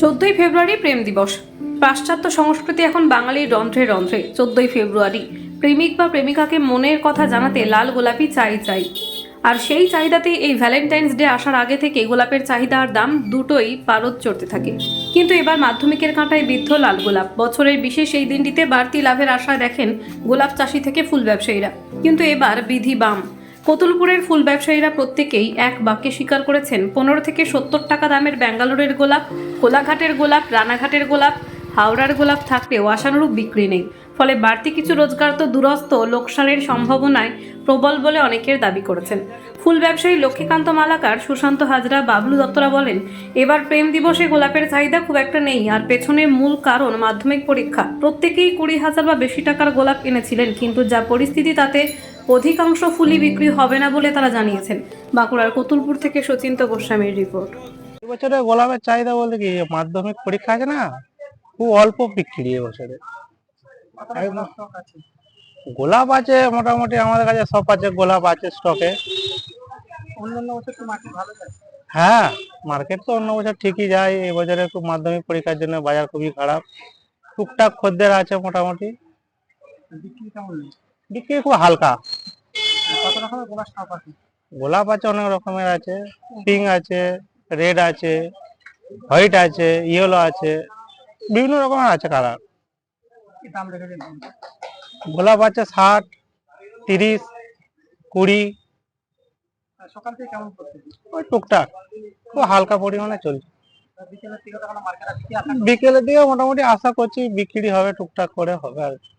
চোদ্দই ফেব্রুয়ারি প্রেম দিবস। পাশ্চাত্য সংস্কৃতি এখন বাঙালির রন্ধ্রে রন্ধ্রে। চোদ্দই ফেব্রুয়ারি, প্রেমিক বা প্রেমিকাকে মনের কথা জানাতে লাল গোলাপি চাই চাই। আর সেই চাহিদাতেই এই ভ্যালেন্টাইন্স ডে আসার আগে থেকে গোলাপের চাহিদা আর দাম দুটোই পারদ চড়তে থাকে। কিন্তু এবার মাধ্যমিকের কাঁটায় বিদ্ধ লাল গোলাপ। বছরের বিশেষ এই দিনটিতে বাড়তি লাভের আশায় দেখেন গোলাপ চাষি থেকে ফুল ব্যবসায়ীরা। কিন্তু এবার বিধি বাম। কতুলপুরের ফুল ব্যবসায়ীরা প্রত্যেকেই এক বাক্যে স্বীকার করেছেন, পনেরো থেকে সত্তর টাকা দামের ব্যাঙ্গালোরের গোলাপ, কোলাঘাটের গোলাপ, রানাঘাটের গোলাপ, হাওড়ার গোলাপ থাকলেও আশানুরূপ বিক্রি নেই। ফলে বাড়তি কিছু রোজগার তো দূরস্থ লোকসানের সম্ভাবনায় প্রবল বলে অনেকের দাবি করেছেন। ফুল ব্যবসায়ী লক্ষ্মীকান্ত মালাকার, সুশান্ত হাজরা, বাবলু দত্তরা বলেন, এবার প্রেম দিবসে গোলাপের চাহিদা খুব একটা নেই আর পেছনের মূল কারণ মাধ্যমিক পরীক্ষা। প্রত্যেকেই কুড়ি হাজার বা বেশি টাকার গোলাপ এনেছিলেন, কিন্তু যা পরিস্থিতি তাতে অধিকাংশ ফুলই বিক্রি হবে না বলে তারা জানিয়েছেন। বাঁকুড়ার কতুলপুর থেকে সচিন্ত গোস্বামীর রিপোর্ট। এবছরে গোলাপের চাহিদা বলতে কি, মাধ্যমিক পরীক্ষা আছে না? খুব অল্প বিক্রি এবছরে। গোলাপ আছে, মোটামুটি আমাদের কাছে সব আছে, গোলাপ আছে স্টকে হ্যাঁ মার্কেট তো অন্য বছর ঠিকই যায়, এবছরে একটু মাধ্যমিক পরীক্ষার জন্য বাজার খুবই খারাপ। টুকটাক খদ্দের আছে মোটামুটি। বিক্রি কেমন খুব হালকা। কত রকমের গোলাপ আছে? গোলাপ আছে অনেক রকমের আছে পিঙ্ক আছে রেড আছে হোয়াইট আছে ইয়েলো আছে বিভিন্ন রকমের আছে কালার দাম রেখেছেন গোলাপ আছে ষাট তিরিশ কুড়ি। সকাল থেকে কেমন ওই টুকটাক খুব হালকা পরিমাণে চলছে। দিকে বিকেলের দিকে মোটামুটি আশা করছি বিক্রি হবে টুকটাক করে হবে আর কি।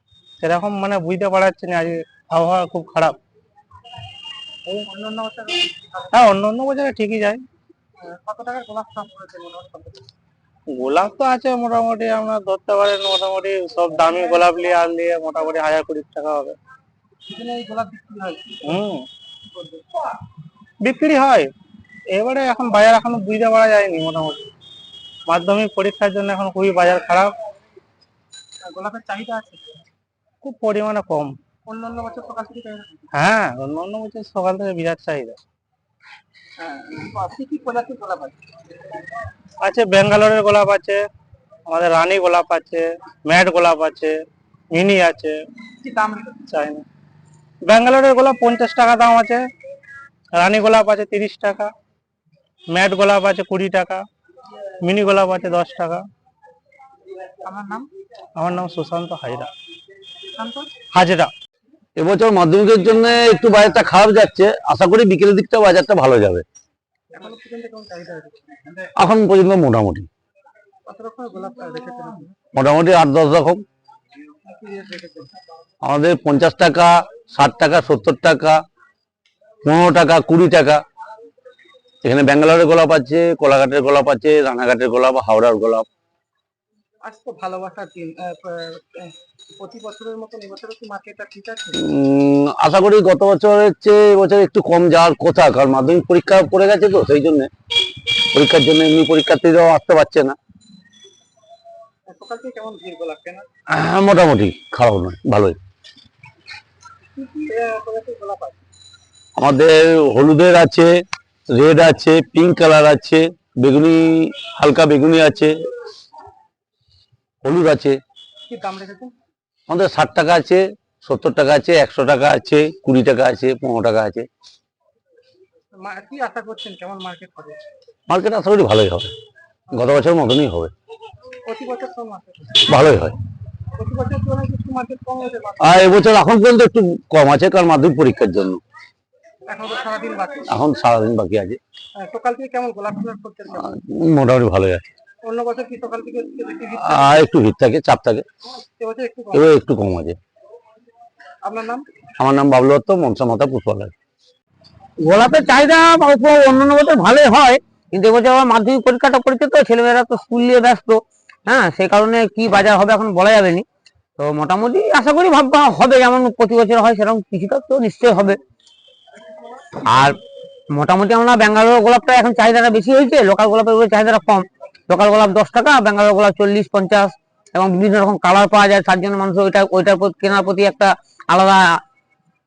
সেরকম মানে বুঝতে পারছি না আজ আবহাওয়া খুব খারাপ। হ্যাঁ অন্য অন্য বছরে ঠিকই যায়। কত টাকার গোলাপ? গোলাপ তো আছে মোটামুটি আমরা ধরতে পারেন মোটামুটি সব দামি গোলাপ নিয়ে আর নিয়ে মোটামুটি হাজার কুড়ি টাকা হবে। হুম। বিক্রি হয়। এবারে এখন বাজার এখনও বুঝতে পারা যায়নি মোটামুটি। মাধ্যমিক পরীক্ষার জন্য এখন খুবই বাজার খারাপ। গোলাপের চাহিদা আছে? খুব পরিমাণে কম। অন্যান্য বছর সকাল থেকে হ্যাঁ অন্য অন্য বছর সকাল থেকে বিরাট চাহিদা। হ্যাঁ কি কি প্রজাতির গোলাপ আছে? আছে ব্যাঙ্গালোরের গোলাপ আছে আমাদের রানী গোলাপ আছে ম্যাট গোলাপ আছে মিনি আছে। দাম রেখেছে চাইনা। ব্যাঙ্গালোরের গোলাপ পঞ্চাশ টাকা দাম আছে রানী গোলাপ আছে তিরিশ টাকা ম্যাট গোলাপ আছে কুড়ি টাকা মিনি গোলাপ আছে দশ টাকা। আমার নাম? আমার নাম সুশান্ত শান্ত হাজরা। এবছর মাধ্যমিকের জন্য একটু বাজারটা খারাপ যাচ্ছে। আশা করি বিকেলের দিকটা বাজারটা ভালো যাবে। এখনও পর্যন্ত মোটামুটি? মোটামুটি আট দশ রকম। আমাদের পঞ্চাশ টাকা, ষাট টাকা, সত্তর টাকা, পনেরো টাকা, কুড়ি টাকা। এখানে ব্যাঙ্গালোরের গোলাপ আছে, কোলাঘাটের গোলাপ আছে, রানাঘাটের গোলাপ, হাওড়ার গোলাপ। আজ তো ভালোবাসার দিন প্রতি বছরের মতন এবছরও কি মার্কেটটা ঠিক আছে? আশা করি গত বছরের চেয়ে এবছর একটু কম যাওয়ার কথা কারণ মাধ্যমিক পরীক্ষা পড়ে গেছে তো সেই জন্য। পরীক্ষার জন্য এমনি পরীক্ষার্থীরাও আসতে পারছে না। কেমন ভিড় কেন মোটামুটি খারাপ নয় ভালোই। আমাদের হলুদের আছে রেড আছে পিঙ্ক কালার আছে বেগুনি হালকা বেগুনি আছে। হলুদ আছে। আমাদের ষাট টাকা আছে সত্তর টাকা আছে একশো টাকা আছে কুড়ি টাকা আছে পনেরো টাকা আছে। মার্কেট আশা করি ভালোই হবে। গত বছর মতনই হবে। ভালোই হয়। আর এবছর এখন পর্যন্ত একটু কম আছে কারণ মাধ্যমিক পরীক্ষার জন্য। এখন সারাদিন বাকি। আছে। আহ, মোটামুটি ভালোই আছে। অন্য বছর কি সকাল থেকে একটু ভিড় আর একটু ভিড় থাকে চাপ থাকে। একটু কম? এবার একটু কম আছে। আপনার নাম? আমার নাম বাবলু দত্ত মনসা মাতা পুষ্পালয়। গোলাপের চাহিদা অন্যান্য বছর ভালোই হয় কিন্তু এবছর আবার মাধ্যমিক পরীক্ষাটা পড়েছে তো ছেলেমেয়েরা তো স্কুল নিয়ে ব্যস্ত। হ্যাঁ সেই কারণে কি বাজার হবে এখন বলা যাবে নি। তো মোটামুটি আশা করি ভাববা হবে যেমন প্রতি বছর হয় সেরকম কিছুটা তো নিশ্চয়ই হবে। আর মোটামুটি আমরা ব্যাঙ্গালোর গোলাপটা এখন চাহিদাটা বেশি হয়েছে লোকাল গোলাপের উপরে চাহিদাটা কম। লোকাল গোলাপ দশ টাকা ব্যাঙ্গালোর গোলাপ চল্লিশ পঞ্চাশ এবং বিভিন্ন রকম কালার পাওয়া যায়। তার জন্য মানুষ ওইটা ওইটার প্রতি কেনার প্রতি একটা আলাদা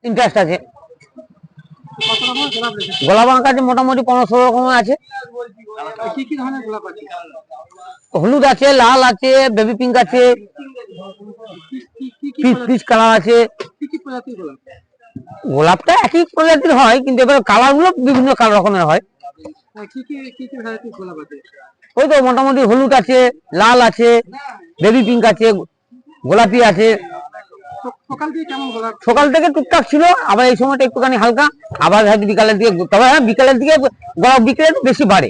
ইন্টারেস্ট আছে। গোলাপ আমার কাছে মোটামুটি পনেরো ষোলো রকমের আছে। হলুদ আছে লাল আছে বেবি পিঙ্ক আছে পিচ কালার আছে। গোলাপটা একই প্রজাতির হয় কিন্তু এবার কালারগুলো বিভিন্ন কালার রকমের হয়। ওই তো মোটামুটি হলুদ আছে লাল আছে বেবি পিঙ্ক আছে গোলাপি আছে। সকাল থেকে টুকটাক ছিল আবার এই সময়টা একটুখানি হালকা আবার হয়তো বিকালের দিকে তবে হ্যাঁ বিকালের দিকে গোলাপ বিকেলে বেশি বাড়ে।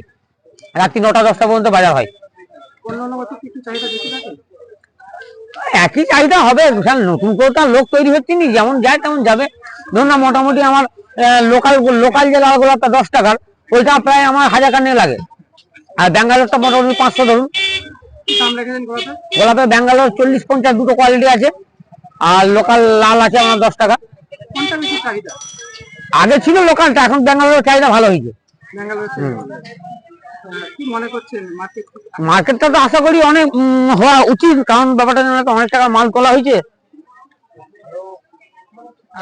রাত্রি নটা দশটা পর্যন্ত বাজার হয়। একই চাহিদা হবে বিশাল নতুন করে তো লোক তৈরি হচ্ছে নি যেমন যায় তেমন যাবে। ধরুন না মোটামুটি আমার লোকাল লোকাল যে লাল গোলাপটা দশ টাকার ওইটা প্রায় আমার হাজার কানে লাগে। আর ব্যাঙ্গালোরটা মোটামুটি পাঁচশো ধরুন। গোলাপে ব্যাঙ্গালোর চল্লিশ পঞ্চাশ দুটো কোয়ালিটি আছে আর লোকাল লাল আছে আমার দশ টাকা। আগে ছিল লোকালটা এখন ব্যাঙ্গালোরের চাহিদা ভালো হয়েছে। মার্কেটটা তো আশা করি অনেক হওয়া উচিত কারণ ব্যাপারটা জানা তো অনেক টাকার মাল তোলা হয়েছে।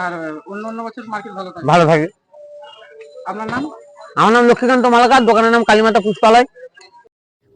আর অন্য অন্য বছর মার্কেট ভালো থাকে ভালো থাকে। আপনার নাম? আমার নাম লক্ষ্মীকান্ত মালাকার দোকানের নাম কালীমাতা পুষ্পালয়।